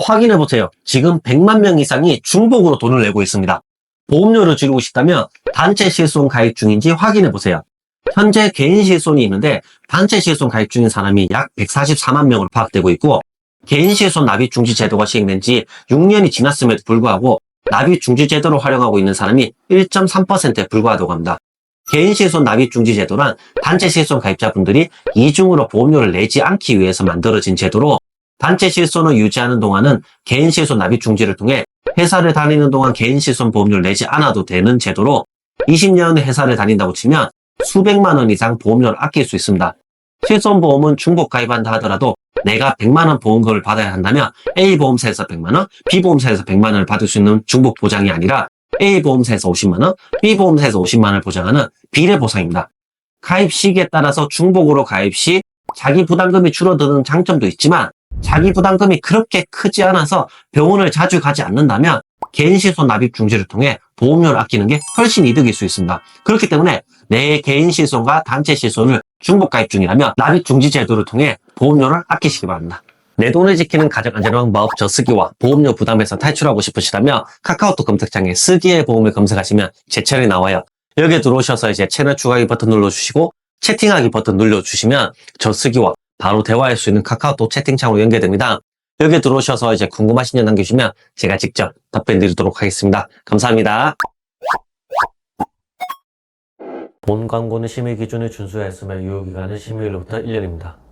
확인해 보세요. 지금 100만 명 이상이 중복으로 돈을 내고 있습니다. 보험료를 줄이고 싶다면 단체 실손 가입 중인지 확인해 보세요. 현재 개인 실손이 있는데 단체 실손 가입 중인 사람이 약 144만 명으로 파악되고 있고 개인 실손 납입 중지 제도가 시행된 지 6년이 지났음에도 불구하고 납입 중지 제도를 활용하고 있는 사람이 1.3%에 불과하다고 합니다. 개인 실손 납입 중지 제도란 단체 실손 가입자분들이 이중으로 보험료를 내지 않기 위해서 만들어진 제도로 단체 실손을 유지하는 동안은 개인 실손 납입 중지를 통해 회사를 다니는 동안 개인 실손 보험료를 내지 않아도 되는 제도로 20년 회사를 다닌다고 치면 수백만 원 이상 보험료를 아낄 수 있습니다. 실손 보험은 중복 가입한다 하더라도 내가 100만 원 보험료를 받아야 한다면 A 보험사에서 100만 원, B 보험사에서 100만 원을 받을 수 있는 중복 보장이 아니라 A 보험사에서 50만 원, B 보험사에서 50만 원을 보장하는 비례 보상입니다. 가입 시기에 따라서 중복으로 가입 시 자기 부담금이 줄어드는 장점도 있지만 자기 부담금이 그렇게 크지 않아서 병원을 자주 가지 않는다면 개인 실손 납입 중지를 통해 보험료를 아끼는 게 훨씬 이득일 수 있습니다. 그렇기 때문에 내 개인 실손과 단체 실손을 중복 가입 중이라면 납입 중지 제도를 통해 보험료를 아끼시기 바랍니다. 내 돈을 지키는 가장 안전한 방법 저쓰기와 보험료 부담에서 탈출하고 싶으시다면 카카오톡 검색창에 쓰기의 보험을 검색하시면 제 채널이 나와요. 여기에 들어오셔서 이제 채널 추가하기 버튼 눌러주시고 채팅하기 버튼 눌러주시면 저쓰기와 바로 대화할 수 있는 카카오톡 채팅창으로 연결됩니다. 여기에 들어오셔서 이제 궁금하신 점 남겨주시면 제가 직접 답변 드리도록 하겠습니다. 감사합니다. 본 광고는 심의 기준을 준수했으며 유효기간은 심의일로부터 1년입니다.